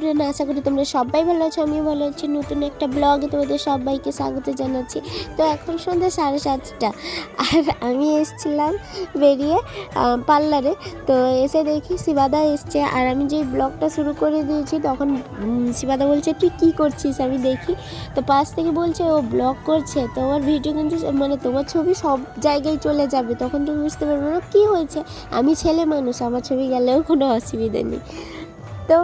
Everyone আশা করি তোমরা সবাই ভালো আছো, আমিও ভালো আছি। নতুন একটা ব্লগে তোমাদের সবাইকে স্বাগত জানাচ্ছি। তো এখন সন্ধ্যা সাড়ে সাতটা, আর আমি এসেছিলাম বেরিয়ে পার্লারে। তো এসে দেখি শিবাদা এসছে, আর আমি যেই ব্লগটা শুরু করে দিয়েছি, তখন শিবাদা বলছে, তুই কী করছিস? আমি দেখি, তো পাশ থেকে বলছে, ও ব্লগ করছে তো ওর ভিডিও কিন্তু মানে তোমার ছবি সব জায়গায় চলে যাবে। তখন তুমি বুঝতে পারবে না কী হয়েছে? আমি ছেলে মানুষ, আমার ছবি গেলেও কোনো অসুবিধা নেই। তো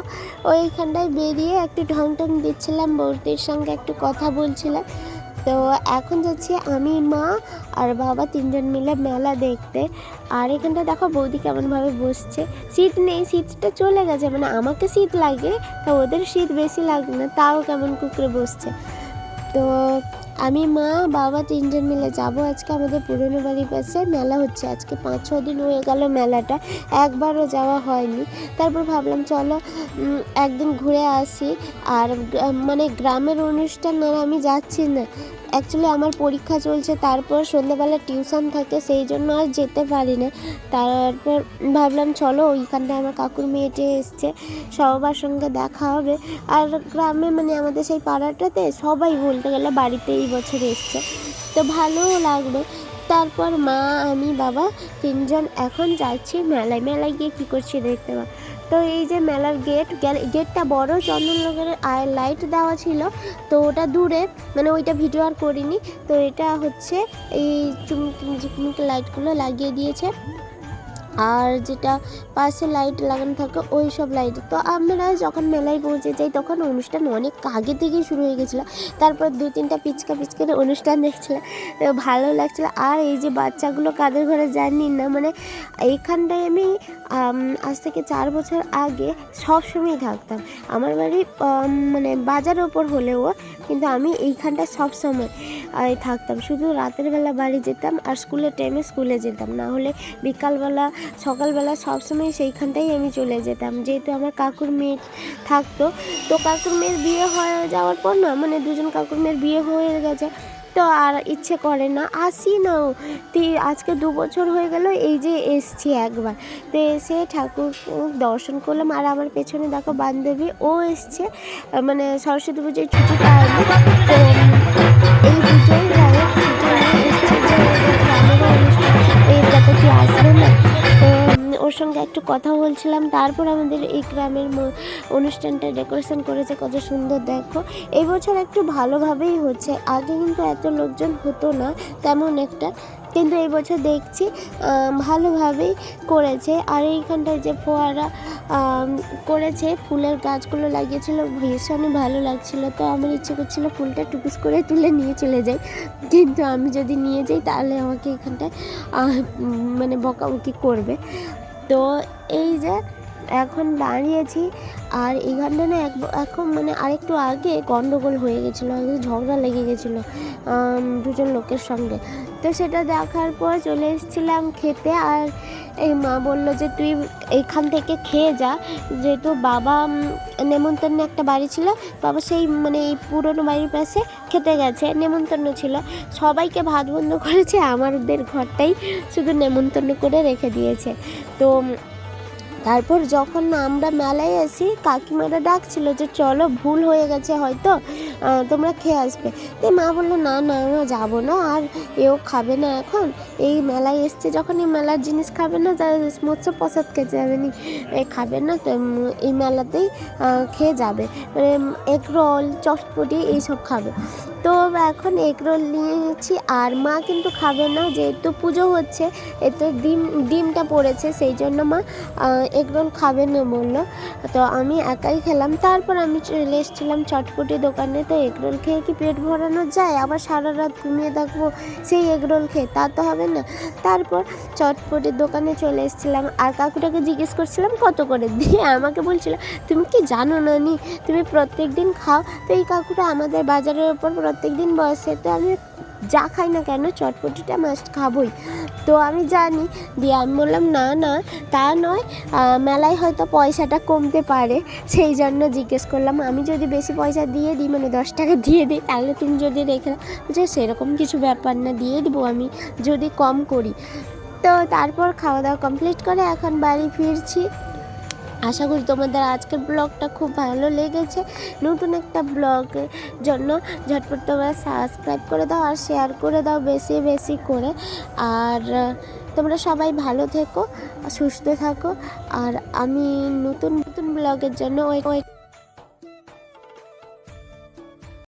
ওইখানটায় বেরিয়ে একটু ঢং টং দিচ্ছিলাম, বৌদির সঙ্গে একটু কথা বলছিলাম। তো এখন যাচ্ছি আমি, মা আর বাবা তিনজন মিলে মেলা দেখতে। আর এখানটা দেখো, বৌদি কেমনভাবে বসছে। শীত নেই শীতটা চলে গেছে মানে আমাকে শীত লাগে, তো ওদের শীত বেশি লাগে না, তাও কেমন কুকুরে বসছে। তো আমি মা, বাবা তিনজন মিলে যাব আজকে আমাদের পুরনো বাড়ির পাশে মেলা হচ্ছে আজকে, পাঁচ ছ দিন হয়ে গেল মেলাটা। একবারও যাওয়া হয়নি। তারপর ভাবলাম, চলো একদিন ঘুরে আসি। আর মানে গ্রামের অনুষ্ঠান না আমি যাচ্ছি না। অ্যাকচুয়ালি আমার পরীক্ষা চলছে, তারপর সন্ধ্যাবেলা টিউশন থাকে, সেই জন্য আর যেতে পারি না তারপর ভাবলাম, চলো ওইখানটায় আমার কাকুর মেয়েটে এসছে, সবার সঙ্গে দেখা হবে। আর গ্রামে মানে আমাদের সেই পাড়াটাতে সবাই বলতে গেলে বাড়িতে এই বছর এসছে। তো ভালোও লাগল। তারপর মা, আমি, বাবা তিনজন এখন যাচ্ছি, মেলায় মেলায় গিয়ে কী করছি দেখতে পাবো তো এই যে মেলার গেট গেটটা বড়, চন্দননগরের আয় লাইট দেওয়া ছিল। তো ওটা দূরে মানে ওইটা ভিডিও আর করিনি। তো এটা হচ্ছে এই চুমকি ঝিকমিক লাইটগুলো লাগিয়ে দিয়েছে। আর যেটা পাশে লাইট লাগানো থাকে, ওই সব লাইট তো আমরা যখন মেলায় পৌঁছে যাই, তখন অনুষ্ঠান অনেক আগে থেকেই শুরু হয়ে গেছিল। তারপর দু তিনটা পিচকা পিচকার অনুষ্ঠান দেখছিলাম। তো ভালো লাগছিল। আর এই যে বাচ্চাগুলো কাদের ঘরে জানি না মানে এইখানটায় আমি আজ থেকে চার বছর আগে সব সময় থাকতাম। আমার বাড়ি মানে বাজার ওপর হলেও, কিন্তু আমি এইখানটায় সব সময় থাকতাম। শুধু রাতের বেলা বাড়ি যেতাম আর স্কুলের টাইমে স্কুলে যেতাম। না হলে বিকালবেলা সকালবেলা সবসময় সেইখানটাই আমি চলে যেতাম। যেহেতু আমার কাকুর মেয়ে থাকতো, তো কাকুর মেয়ের বিয়ে হয়ে যাওয়ার পর না মানে দুজন কাকুর মেয়ের বিয়ে হয়ে গেছে। তো আর ইচ্ছে করে না, আসি না তি আজকে দু বছর হয়ে গেল, এই যে এসছি একবার। তো এসে ঠাকুর দর্শন করলাম, আর আমার পেছনে দেখো বান্ধবী, ও এসছে। মানে সরস্বতী পুজোয় ছুটি পায়নি। তো এই দুটোই সঙ্গে একটু কথা বলছিলাম। তারপর আমাদের এই গ্রামের অনুষ্ঠানটা ডেকোরেশন করেছে, কত সুন্দর দেখো। এই বছর একটু ভালোভাবেই হচ্ছে। আগে কিন্তু এত লোকজন হতো না, তেমন একটা। কিন্তু এই বছর দেখছি ভালোভাবেই করেছে। আর এইখানটায় যে ফোয়ারা করেছে, ফুলের গাছগুলো লাগিয়েছিল, ভীষণই ভালো লাগছিল। তো আমার ইচ্ছে করছিল ফুলটা টুকুস করে তুলে নিয়ে চলে যাই। কিন্তু আমি যদি নিয়ে যাই, তাহলে আমাকে এখানটায় মানে বকাবকি করবে। তো এই যে এখন দাঁড়িয়েছি আর এইখানটা না এক এখন মানে আরেকটু আগে গন্ডগোল হয়ে গেছিল ঝগড়া লেগে গেছিল দুজন লোকের সঙ্গে। তো সেটা দেখার পর চলে এসেছিলাম খেতে আর এই মা বলল যে, তুই এইখান থেকে খেয়ে যা। যেহেতু বাবা নেমন্তন্ন একটা বাড়ি ছিল, বাবা সেই মানে এই পুরনো বাড়ির পাশে খেতে গেছে, নেমন্তন্ন ছিল। সবাইকে ভাত বন্ধ করেছে, আমাদের ঘরটাই শুধু নেমন্তন্ন করে রেখে দিয়েছে। তো তারপর যখন আমরা মেলায় আসি কাকিমারা ডাকছিল যে চলো ভুল হয়ে গেছে হয়তো। তোমরা খেয়ে আসবে। তো মা বলল, না না, আমরা যাব না, আর এও খাবে না এখন। এই মেলায় এসছে যখন এই মেলার জিনিস খাবে না মৎস্য প্রসাদ খেতে যাবে নি খাবে না, তো এই মেলাতেই খেয়ে যাবে। এগ রোল, চটপটি এইসব খাবে। তো এখন এগ রোল নিয়েছি আর মা কিন্তু খাবে না, যেহেতু পুজো হচ্ছে, এতে ডিম, ডিমটা পড়েছে, সেই জন্য মা এগ রোল খাবে না বলল। তো আমি একাই খেলাম, তারপর আমি চলে এসেছিলাম চটপটি দোকানে তো এগরোল খেয়ে কি পেট ভরানো যায়? আবার সারা রাত ঘুমিয়ে থাকব সেই এগরোল খেয়ে। তা তো হবে না। তারপর চটপটের দোকানে চলে এসেছিলাম। আর কাকুটাকে জিজ্ঞেস করছিলাম, কত করে? দিয়ে আমাকে বলছিল, তুমি কি জানো না নি তুমি প্রত্যেক দিন খাও। তো এই কাকুটা আমাদের বাজারের ওপর প্রত্যেক দিন বসে। তো আমি যা খাই না কেন চটপটিটা মাস্ট খাবোই। তো আমি জানি, দিয়ে আমি বললাম, না না, তা নয় মেলায় হয়তো পয়সাটা কমতে পারে। সেই জন্য জিজ্ঞেস করলাম, আমি যদি বেশি পয়সা দিয়ে দিই মানে দশ টাকা দিয়ে দিই, তাহলে তুমি যদি রেখে যে সেরকম কিছু ব্যাপার না, দিয়ে দেবো আমি যদি কম করি। তো তারপর খাওয়া দাওয়া কমপ্লিট করে এখন বাড়ি ফিরছি। আশা করি তোমাদের আজকের ব্লগটা খুব ভালো লেগেছে। নতুন একটা ব্লগের জন্য ঝটপট তোমরা সাবস্ক্রাইব করে দাও আর শেয়ার করে দাও বেশি বেশি করে। আর তোমরা সবাই ভালো থেকো, সুস্থ থাকো। আর আমি নতুন নতুন ব্লগের জন্য ওই